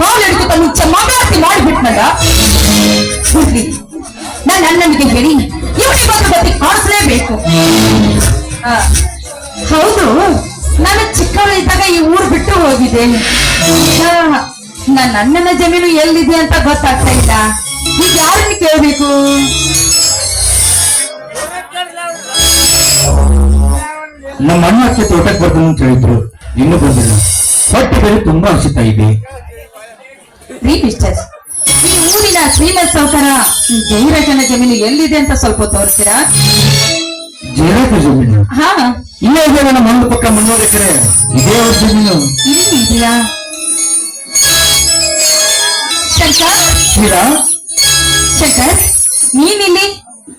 ಕಾಲು ಹಿಡಿದು ತನ್ನ ಮಾತಾಡ್ತಿ ಮಾಡಿಬಿಟ್ನಲ್ಲ ನನ್ನ ಅಣ್ಣನಿಗೆ ಹೇಳಿ ಇವಳಿಗೆ ಒಂದು ಗತಿ ಕಾಣಿಸ್ಲೇಬೇಕು. ಹೌದು, ನಾನು ಚಿಕ್ಕವಳಿದ್ದಾಗ ಈ ಊರು ಬಿಟ್ಟು ಹೋಗಿದ್ದೆ. ನನ್ನ ಅಣ್ಣನ ಜಮೀನು ಎಲ್ಲಿದೆ ಅಂತ ಗೊತ್ತಾಗ್ತಾ ಇಲ್ಲ. ಈಗ ಯಾರನ್ನು ಕೇಳಬೇಕು? ನಮ್ಮ ಅಣ್ಣಕ್ಕೆ ತೋಟಕ್ಕೆ ಬರ್ತೀನಿ ಅಂತ ಹೇಳಿದ್ರು. ಇನ್ನೂ ಬಂದಿಲ್ಲ. ಹೊಟ್ಟೆ ಬೇರೆ ತುಂಬಾ ಹಸಿತಾ ಇದೆ. ರೀ ಪಿಕ್ಚರ್ಸ್ ಈ ಊರಿನ ಶ್ರೀಮತ್ ಸೌಕರ ಜೈರಜನ ಜಮೀನು ಎಲ್ಲಿದೆ ಅಂತ ಸ್ವಲ್ಪ ತೋರಿಸ್ತೀರಾ? ಜೇರಾಕ ಜಮೀನು? ಹಾ. ಇಲ್ಲೇ ಇದೆ ನನ್ನ ಮಣ್ಣು ಪಕ್ಕ ಮುನ್ನೂರು ಎಕರೆ ಇದೇ ಅವ್ರ ಜಮೀನು. ಇಲ್ಲಿ ಇದೆಯಾ? ಶಂಕರ್? ತೀರಾ ಶಂಕರ್ ನೀನಿಲ್ಲಿ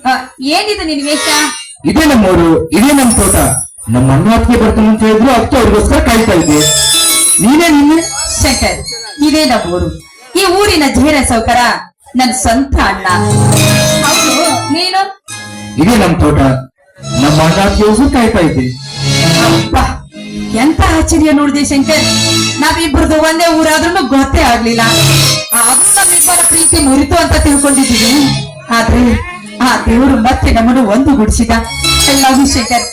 ಆ, ಏನಿದು ನಿನ್ ವೇಷ? ಇದೇ ನಮ್ಮೂರು ಇದೇ ನಮ್ಮ ತೋಟ. ನಮ್ಮ ಅಣ್ಣ ಅತ್ತಿಗೆ ಬರ್ತಾನೆ ಅಂತ ಹೇಳಿದ್ರು ಅದಕ್ಕೆ ಅವ್ರಿಗೋಸ್ಕರ ಕಾಯ್ತಾ ಇದ್ದೆ. ನೀನೇ ನಿನ್ನೆ ಶಂಕರ್ ಇದೇ ನಮ್ಮೂರು. ಈ ಊರಿನ ಜೀರ ಸೌಕರ ನನ್ ಸ್ವಂತ ಅಣ್ಣ. ಹೌದು ನೀನು? ಇದೇ ನಮ್ ತೋಟ. ನಮ್ಮ ಅತ್ತಿಗೆಗೋಸ್ಕರ ಕಾಯ್ತಾ ಇದ್ದೆ. ಅಬ್ಬಾ, ಎಂತ ಆಶ್ಚರ್ಯ ನೋಡಿದೆ ಶಂಕರ್. ನಾವಿಬ್ಬರದು ಒಂದೇ ಊರಾದ್ರೂ ಗೊತ್ತೇ ಆಗ್ಲಿಲ್ಲ. ಆದ್ರೂ ನಮ್ಮಿಬ್ಬರ ಪ್ರೀತಿ ಮುರಿತು ಅಂತ ತಿಳ್ಕೊಂಡಿದ್ದೀವಿ. ಆದ್ರೆ ಆ ದೇವರು ಮತ್ತೆ ನಮ್ಮನ್ನು ಒಂದು ಗುಡಿಸಿದ ಎಲ್ಲವೂ ಶಂಕರ್.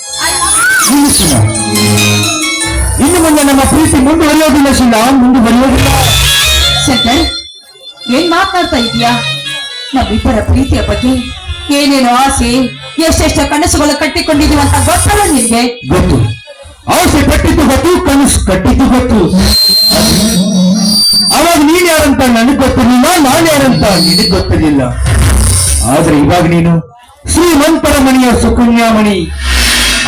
ಇನ್ನು ಮುಂದೆ ನಮ್ಮ ಪ್ರೀತಿ ಮುಂದುವರಿಯೋದಿಲ್ಲ ಶಿಲ್ಲ ಮುಂದುವರಿಯೋದಿಲ್ಲ. ಶಂಕರ್, ಏನ್ ಮಾತನಾಡ್ತಾ ಇದೀಯಾ ನಮ್ಮಿಬ್ಬರ ಪ್ರೀತಿಯ ಬಗ್ಗೆ ಏನೇನು ಆಸೆ, ಎಷ್ಟೆಷ್ಟು ಕನಸುಗಳು ಕಟ್ಟಿಕೊಂಡಿದೀವಿ ಅಂತ ಗೊತ್ತಲ್ಲ ನಿನ್ಗೆ ಗೊತ್ತು. ಆಸೆ ಕಟ್ಟಿದ್ದು ಗೊತ್ತು, ಕನಸು ಕಟ್ಟಿದ್ದು ಗೊತ್ತು. ಅವಾಗ ನೀನ್ ಯಾರಂತ ನನಗ್ ಗೊತ್ತಿರಲಿಲ್ಲ ನಾನು ಯಾರಂತ ನಿನಗ್ ಗೊತ್ತಿರಲಿಲ್ಲ. ಆದ್ರೆ ಇವಾಗ ನೀನು ಶ್ರೀಮಂತರ ಮಣಿಯ ಸುಕನ್ಯಾಮಣಿ.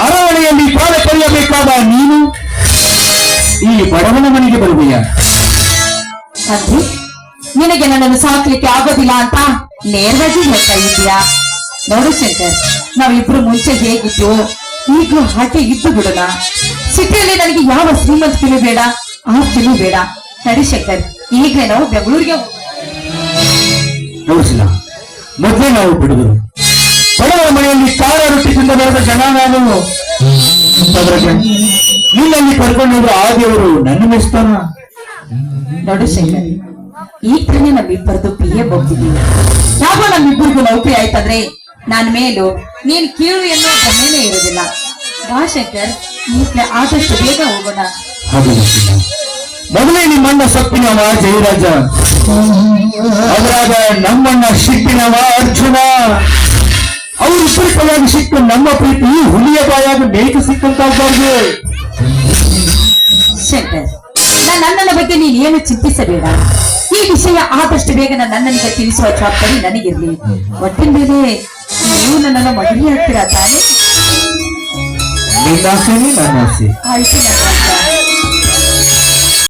ಅರಮನೆಯಲ್ಲಿ ಕಾಲ ಕರೆಯಬೇಕಾದ ನೀನು ಈ ಬಡವನ ಮನೆಗೆ ಬರುವೆಯ? ಅಂದ್ರೆ ನಿನಗೆ ನನ್ನನ್ನು ಸಾಕ್ಲಿಕ್ಕೆ ಆಗೋದಿಲ್ಲ ಅಂತ ನೇರವಾಗಿ ಹೇಳ್ತಾ ಇದೀಯಾ ನೋಡು ಶಂಕರ್, ನಾವಿಬ್ರು ಮುಂಚೆ ಹೇಗಿದ್ದು ಈಗಲೂ ಹಾಗೆ ಇದ್ದು ಬಿಡೋಣ. ಸಿಟಿಯಲ್ಲಿ ನನಗೆ ಯಾವ ಶ್ರೀಮಂತಿಕೆನೂ ಬೇಡ ಆಸ್ತಿನೂ ಬೇಡ. ನಡಿ ಶಂಕರ್ ಈಗ ನಾವು ಬೆಂಗಳೂರಿಗೆ. ನೋಡಿಸಿಲ್ಲ ಮೊದಲೇ ನಾವು ಬಿಡುದು ಬಡವರ ಮನೆಯಲ್ಲಿ ಕಾರ ರೊಟ್ಟಿ ತಿಂದ ಬರೆದ ಜನ ನಾನು ನಿನ್ನಲ್ಲಿ ಕರ್ಕೊಂಡು ಆದಿಯವರು ಆ ನನ್ನ ಮೆಚ್ತಾನ ನೋಡು ಶೈಲ ಈಗ ತಾನೇ ನಮ್ಮಿಬ್ಬರದು ಪಿ ಎ ಹೋಗ್ತಿದ್ದೀವಿ ಯಾವ ನಮ್ಮಿಬ್ಬರಿಗೂ ನೌಕರಿ ಆಯ್ತಂದ್ರೆ ನಾನ್ ಮೇಲು ನೀನ್ ಕೀಳು ಎನ್ನುವ ಭ್ರಮೆನೇ ಇರೋದಿಲ್ಲ ಬಾ ಶಂಕರ್ ಈಗಲೇ ಆದಷ್ಟು ಬೇಗ ಹೋಗೋಣ. ಮೊದಲೇ ನಿಮ್ಮಣ್ಣ ಸೊಪ್ಪಿನವ ಜಯರಾಜ. ಅವರಾದ ನಮ್ಮಣ್ಣ ಶಿಪ್ಪಿನವ ಅರ್ಜುನ. ಅವರು ವಿಪರೀತವಾಗಿ ಸಿಕ್ಕ ನಮ್ಮ ಪ್ರೀತಿ ಹುಲಿಯ ಬಾಯಾಗ ಮೇಕೆ ಸಿಕ್ಕಂತಾಗಬಾರ್ದು. ಶಂಕರ್ ನನ್ನ ಅಣ್ಣನ ಬಗ್ಗೆ ನೀನ್ ಏನು ಚಿಂತಿಸಬೇಡ. ಈ ವಿಷಯ ಆದಷ್ಟು ಬೇಗ ನನ್ನನಿಗೆ ತಿಳಿಸುವ ಜವಾಬ್ದಾರಿ ನನಗಿರ್ಲಿ. ಒಟ್ಟಿನ ಮೇಲೆ ನೀವು ನನ್ನನ್ನು ಮದುವೆ ಆಗ್ತೀರಾ ತಾನೇ? ಆಯ್ತು ನನ್ನ